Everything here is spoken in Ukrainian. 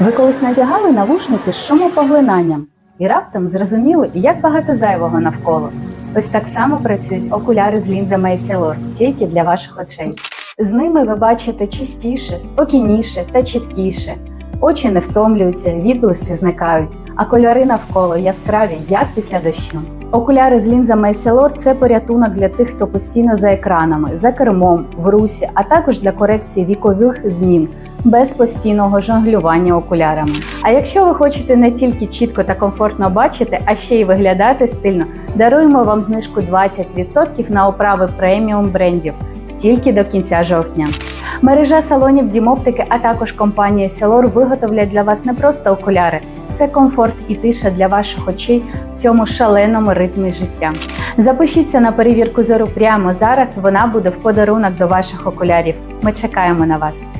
Ви колись надягали навушники з шумопоглинанням і раптом зрозуміли, як багато зайвого навколо. Ось так само працюють окуляри з лінзами Essilor, тільки для ваших очей. З ними ви бачите чистіше, спокійніше та чіткіше. Очі не втомлюються, відблиски зникають, а кольори навколо яскраві, як після дощу. Окуляри з лінзами Essilor – це порятунок для тих, хто постійно за екранами, за кермом, в русі, а також для корекції вікових змін без постійного жонглювання окулярами. А якщо ви хочете не тільки чітко та комфортно бачити, а ще й виглядати стильно, даруємо вам знижку 20% на оправи преміум брендів тільки до кінця жовтня. Мережа салонів Дімоптики, а також компанія Селор виготовлять для вас не просто окуляри, це комфорт і тиша для ваших очей в цьому шаленому ритмі життя. Запишіться на перевірку зору прямо зараз. Вона буде в подарунок до ваших окулярів. Ми чекаємо на вас.